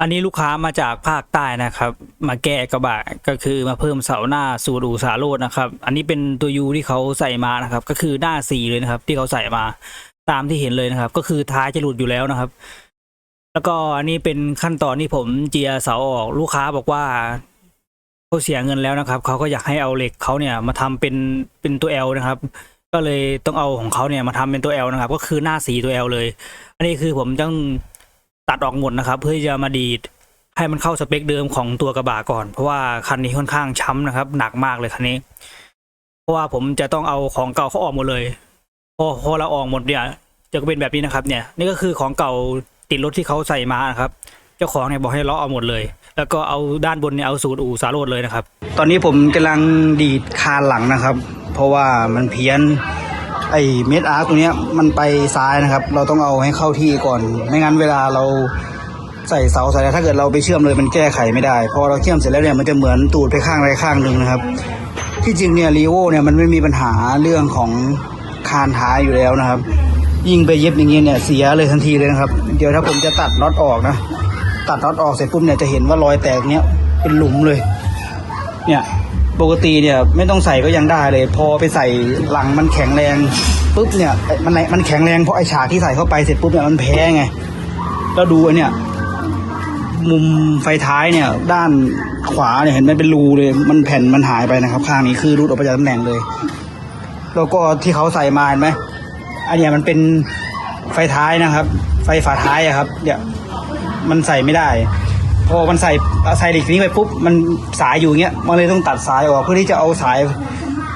อันนี้ลูกค้ามาจากภาคใต้นะครับ มาแก้กระบะก็คือมาเพิ่มเสาหน้าสูตรอูสาโรดนะครับ อันนี้เป็นตัวยูที่เขาใส่มานะครับ ก็คือหน้าสีเลยนะครับ ที่เขาใส่มาตามที่เห็นเลยนะครับ ก็คือท้ายจะหลุดอยู่แล้วนะครับ แล้วก็อันนี้เป็นขั้นตอนที่ผมเจียเสาออกลูกค้าบอกว่าเขาเสียเงินแล้วนะครับเขาก็อยากให้เอาเหล็กเขาเนี่ยมาทำเป็นเป็นตัว L นะครับ ก็เลยต้องเอาของเขาเนี่ยมาทำเป็นตัว L นะครับ ก็คือหน้าสีตัว L เลย อันนี้คือผมต้อง ตัดออกหมดนะครับเพื่อจะมาดีดให้มันเข้าสเปคเดิมของตัวกระบะก่อน เพราะว่าคันนี้ค่อนข้างช้ำนะครับ หนักมากเลยคันนี้ เพราะว่าผมจะต้องเอาของเก่าเขาออกหมดเลยพอพอเราออกหมดเนี่ยจะเป็นแบบนี้นะครับ เนี่ยนี่ก็คือของเก่าติดรถที่เขาใส่มานะครับ เจ้าของเนี่ยบอกให้เลาะเอาหมดเลย แล้วก็เอาด้านบนเนี่ยเอาสูตรอู่สาโรดเลยนะครับ ตอนนี้ผมกำลังดีดคานหลังนะครับ เพราะว่ามันเพี้ยน ไอ้เม็ดอาร์ตตัวเนี้ยมันไปซ้ายนะครับ เราต้องเอาให้เข้าที่ก่อน ไม่งั้นเวลาเราใส่เสาใส่อะไรถ้าเกิดเราไปเชื่อมเลยมันแก้ไขไม่ได้ พอเราเชื่อมเสร็จแล้วเนี่ยมันจะเหมือนตูดไปข้างใดข้างหนึ่งนะครับ ที่จริงเนี่ยรีโวเนี่ยมันไม่มีปัญหาเรื่องของคานท้ายอยู่แล้วนะครับ ยิ่งไปเย็บอย่างเงี้ยเนี่ยเสียเลยทันทีเลยนะครับ เดี๋ยวถ้าผมจะตัดน็อตออกนะ ตัดน็อตออกเสร็จปุ๊บเนี่ยจะเห็นว่ารอยแตกเนี้ยเป็นหลุมเลย เนี่ย ปกติเนี่ยไม่ต้องใส่ก็ยังได้เลย พอไปใส่หลังมันแข็งแรงปุ๊บเนี่ยมันมันแข็งแรงเพราะไอฉากที่ใส่เข้าไปเสร็จปุ๊บเนี่ยมันแพ้ไงแล้วดูไอเนี่ยมุมไฟท้ายเนี่ย ด้านขวาเนี่ยเห็นไหมเป็นรูเลย มันแผ่นมันหายไปนะครับ ข้างนี้คือรูดออกไปจากตำแหน่งเลย แล้วก็ที่เขาใส่มาเห็นไหมอันเนี้ยมันเป็นไฟท้ายนะครับ ไฟฝาท้ายอะครับ เนี่ยมันใส่ไม่ได้ พอมันใส่ใส่เหล็กนี้ไปปุ๊บมันสายอยู่เงี้ยมันเลยต้องตัดสายออกเพื่อที่จะเอาสาย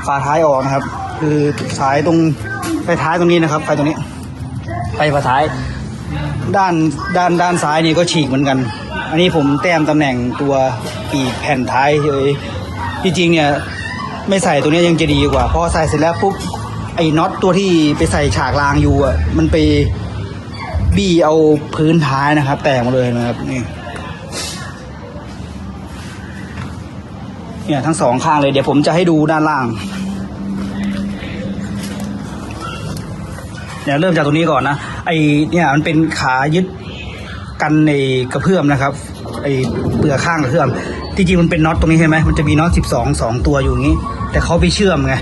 ฝาท้ายออกนะครับ คือสายตรงไฟท้ายตรงนี้นะครับไฟตรงนี้ไฟฝาท้าย ด้านด้านด้านซ้ายนี่ก็ฉีกเหมือนกัน อันนี้ผมแต้มตำแหน่งตัวปีกแผ่นท้ายเฉยจริงๆเนี่ยไม่ใส่ตัวนี้ยังจะดีกว่าพอใส่เสร็จแล้วปุ๊บไอ้น็อตตัวที่ไปใส่ฉากรางอยู่อะมันไปบี้เอาพื้นท้ายนะครับ แตกหมาเลยนะครับนี่ เนี่ยทั้งสองข้างเลยเดี๋ยวผมจะให้ดูด้านล่างเนี่ยเริ่มจากตรงนี้ก่อนนะไอเนี่ยมันเป็นขายึดกันในกระเพื่อมนะครับ ไอเปลือกข้างกระเพื่อม ที่จริงมันเป็นน็อตตรงนี้ใช่ไหมมันจะมีน็อตสิบสองสองตัวอยู่อย่างนี้ แต่เขาไปเชื่อมไง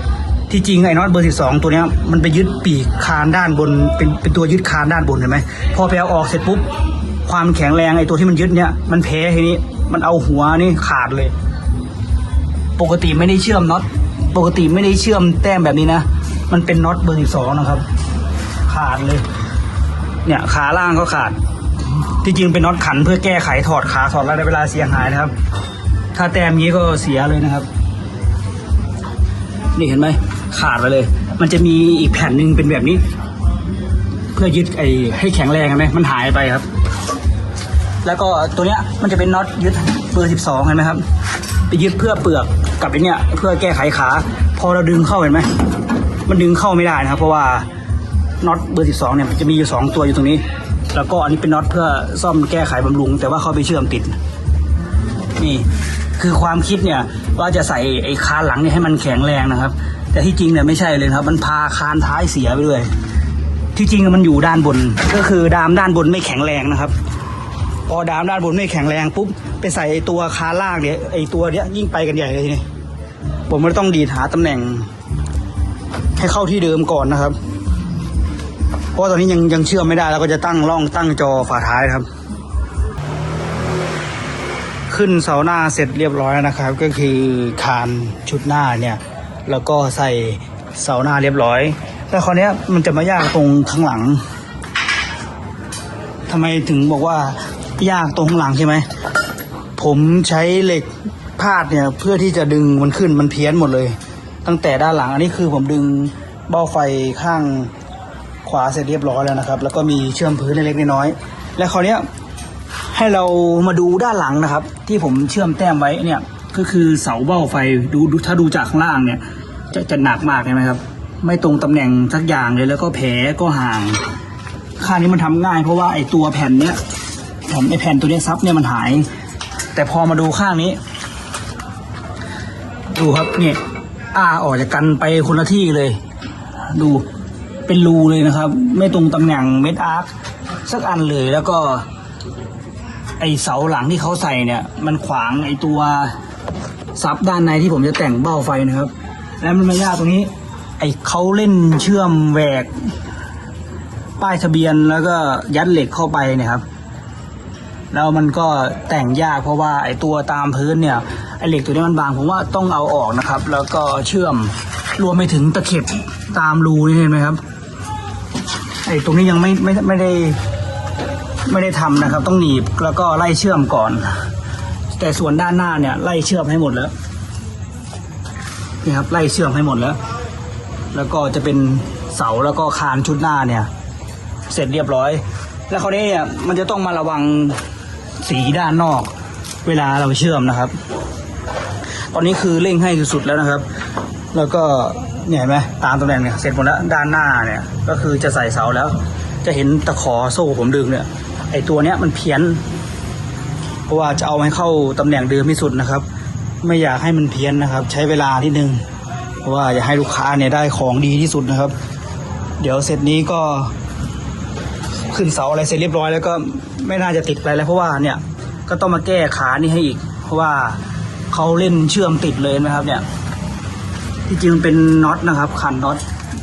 ที่จริงไอ้น็อตเบอร์สิบสองตัวเนี้ยมันไปยึดปีกคานด้านบนเป็นเป็นตัวยึดคานด้านบนเห็นไหมพอไปเอาออกเสร็จปุ๊บความแข็งแรงไอ้ตัวที่มันยึดเนี่ยมันแพ้ทีนี้มันเอาหัวนี่ขาดเลย ปกติไม่ได้เชื่อมน็อตปกติไม่ได้เชื่อมแต้มแบบนี้นะ มันเป็นน็อตเบอร์สิบสองนะครับ ขาดเลย เนี่ยขาล่างก็ขาด ที่จริงเป็นน็อตขันเพื่อแก้ไขถอดขาถอดอะไรในเวลาเสียหายนะครับ ถ้าแต้มนี้ก็เสียเลยนะครับ นี่เห็นไหมขาดไปเลย มันจะมีอีกแผ่นหนึ่งเป็นแบบนี้ เพื่อยึดไอ้ให้แข็งแรงเห็นไหมมันหายไปครับ แล้วก็ตัวเนี้ยมันจะเป็นน็อตยึดเบอร์สิบสองเห็นไหมครับ ไปยึดเพื่อเปลือกกับไอ้เนี้ยเพื่อแก้ไขขา พอเราดึงเข้าเห็นไหมมันดึงเข้าไม่ได้นะครับ เพราะว่าน็อตเบอร์สิบสองเนี่ยมันจะมีอยู่สองตัวอยู่ตรงนี้ แล้วก็อันนี้เป็นน็อตเพื่อซ่อมแก้ไขบำรุง แต่ว่าเขาไปเชื่อมติด นี่คือความคิดเนี่ยว่าจะใส่ไอ้คานหลังเนี่ยให้มันแข็งแรงนะครับ แต่ที่จริงเนี่ยไม่ใช่เลยครับ มันพาคานท้ายเสียไปด้วยที่จริงมันอยู่ด้านบนก็คือดามด้านบนไม่แข็งแรงนะครับ พอดามด้านบนไม่แข็งแรงปุ๊บไปใส่ตัวคาล่างเนี่ยไอตัวเนี้ยยิ่งไปกันใหญ่เลยนี้ผมไม่ต้องดีดหาตำแหน่ง ให้เข้าที่เดิมก่อนนะครับ เพราะตอนนี้ยังยังเชื่อมไม่ได้แล้วก็จะตั้งร่องตั้งจอฝาท้ายครับ ขึ้นเสาหน้าเสร็จเรียบร้อยนะครับ ก็คือคานชุดหน้าเนี่ย แล้วก็ใส่เสาหน้าเรียบร้อย แต่คราวเนี้ยมันจะมายากตรงข้างหลังทำไมถึงบอกว่า ยากตรงข้างหลังใช่ไหม ผมใช้เหล็กพาดเนี่ยเพื่อที่จะดึงมันขึ้นมันเพี้ยนหมดเลย ตั้งแต่ด้านหลังอันนี้คือผมดึงเบ้าไฟข้างขวาเสร็จเรียบร้อยแล้วนะครับ แล้วก็มีเชื่อมพื้นเล็กน้อย และคราวนี้ให้เรามาดูด้านหลังนะครับ ที่ผมเชื่อมแต้มไว้เนี่ยก็คือเสาเบ้าไฟดูถ้าดูจากข้างล่างเนี่ย จะจะหนักมากใช่ไหมครับ ไม่ตรงตำแหน่งสักอย่างเลยแล้วก็แผลก็ห่างข้านี้มันทำง่ายเพราะว่าไอ้ตัวแผ่นเนี้ย ผ่นไอแผ่นตัวเนี้ซับเนี่ยมันหาย แต่พอมาดูข้างนี้ ดูครับเนี่ยอ้าออกจากกันไปคนละที่เลย ดูเป็นรูเลยนะครับ ไม่ตรงตำแหน่งเม็ดอาร์คสักอันเลยแล้วก็ ไอเสาหลังที่เขาใส่เนี่ย มันขวางไอตัวซับด้านในที่ผมจะแต่งเบ้าไฟนะครับ แล้วมันไม่ยากตรงนี้ ไอเขาเล่นเชื่อมแหวก ป้ายทะเบียนแล้วก็ยัดเหล็กเข้าไปเนี่ยครับ แล้วมันก็แต่งยากเพราะว่าไอตัวตามพื้นเนี่ยไอเหล็กตัวนี้มันบางผมว่าต้องเอาออกนะครับ แล้วก็เชื่อมรวมไปถึงตะเข็บตามรูนี่เห็นไหมครับไอตรงนี้ยังไม่ไม่ไม่ได้ไม่ได้ทำนะครับ ต้องหนีบแล้วก็ไล่เชื่อมก่อน แต่ส่วนด้านหน้าเนี่ยไล่เชื่อมให้หมดแล้วนี่ครับไล่เชื่อมให้หมดแล้ว แล้วก็จะเป็นเสาแล้วก็คานชุดหน้าเนี่ย เสร็จเรียบร้อย แล้วคราวนี้เนี่ยมันจะต้องมาระวัง สีด้านนอก เวลาเราเชื่อมนะครับ ตอนนี้คือเร่งให้สุดๆแล้วนะครับ แล้วก็เนี่ยเห็นไหมตามตำแหน่งเนี่ยเสร็จหมดแล้วด้านหน้าเนี่ย ก็คือจะใส่เสาแล้ว จะเห็นตะขอโซ่ผมดึงเนี่ย ไอตัวเนี้ยมันเพี้ยน เพราะว่าจะเอาให้เข้าตำแหน่งเดิมที่สุดนะครับ ไม่อยากให้มันเพี้ยนนะครับ ใช้เวลาที่หนึ่งเพราะว่าอยากให้ลูกค้าเนี่ยได้ของดีที่สุดนะครับ เดี๋ยวเสร็จนี้ก็ขึ้นเสาอะไรเสร็จเรียบร้อยแล้วก็ ไม่น่าจะติดอะไรแล้วเพราะว่าเนี่ยก็ต้องมาแก้ขานี่ให้อีก เพราะว่าเขาเล่นเชื่อมติดเลยนะครับ เนี่ย ที่จริงมันเป็นน็อตนะครับ ขันน็อต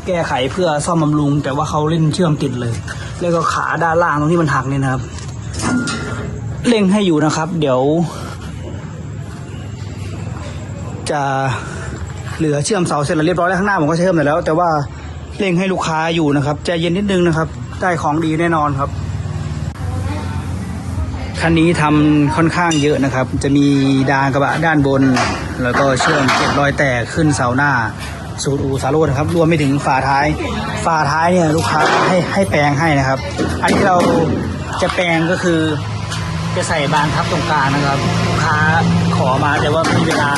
แก้ไขเพื่อซ่อมบำรุง แต่ว่าเขาเล่นเชื่อมติดเลย แล้วก็ขาด้านล่างตรงที่มันหักเนี่ยนะครับเร่งให้อยู่นะครับ เดี๋ยว จะเหลือเชื่อมเสาเสร็จแล้วเรียบร้อยแล้วข้างหน้าผมก็เชื่อมเสร็จแล้ว แต่ว่าเร่งให้ลูกค้าอยู่นะครับใจเย็นนิดนึงนะครับ ได้ของดีแน่นอนครับ คันนี้ทำค่อนข้างเยอะนะครับ จะมีดานกระบะด้านบน แล้วก็เชื่อมเก็บรอยแตกขึ้นเสาหน้า สูตรอูสาโรดนะครับ รวมไปถึงฝาท้าย ฝาท้ายเนี่ยลูกค้าให้ให้แปลงให้นะครับ อันที่เราจะแปลงก็คือจะใส่บานทับตรงกลางนะครับลูกค้าขอมาแต่ว่าไม่มีเวลา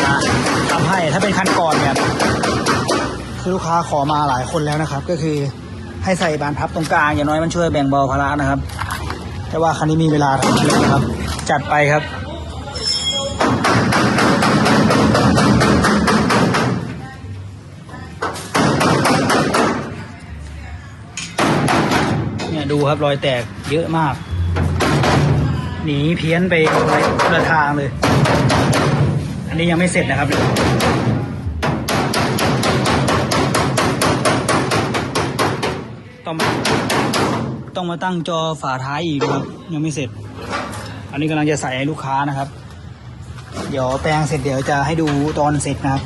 ทำให้ถ้าเป็นคันก่อนเนี่ยคือลูกค้าขอมาหลายคนแล้วนะครับ ก็คือให้ใส่บานพับตรงกลางอย่างน้อยมันช่วยแบ่งเบาภาระนะครับ แต่ว่าคันนี้มีเวลาทำเลยนะครับ จัดไปครับ เนี่ยดูครับรอยแตกเยอะมาก หนีเพี้ยนไปคนละทางเลย อันนี้ยังไม่เสร็จนะครับต้องมา ต้องมาตั้งจอฝาท้ายอีกนะครับ ยังไม่เสร็จ อันนี้กำลังจะใส่ให้ลูกค้านะครับ เดี๋ยวแปลงเสร็จเดี๋ยวจะให้ดูตอนเสร็จนะครับ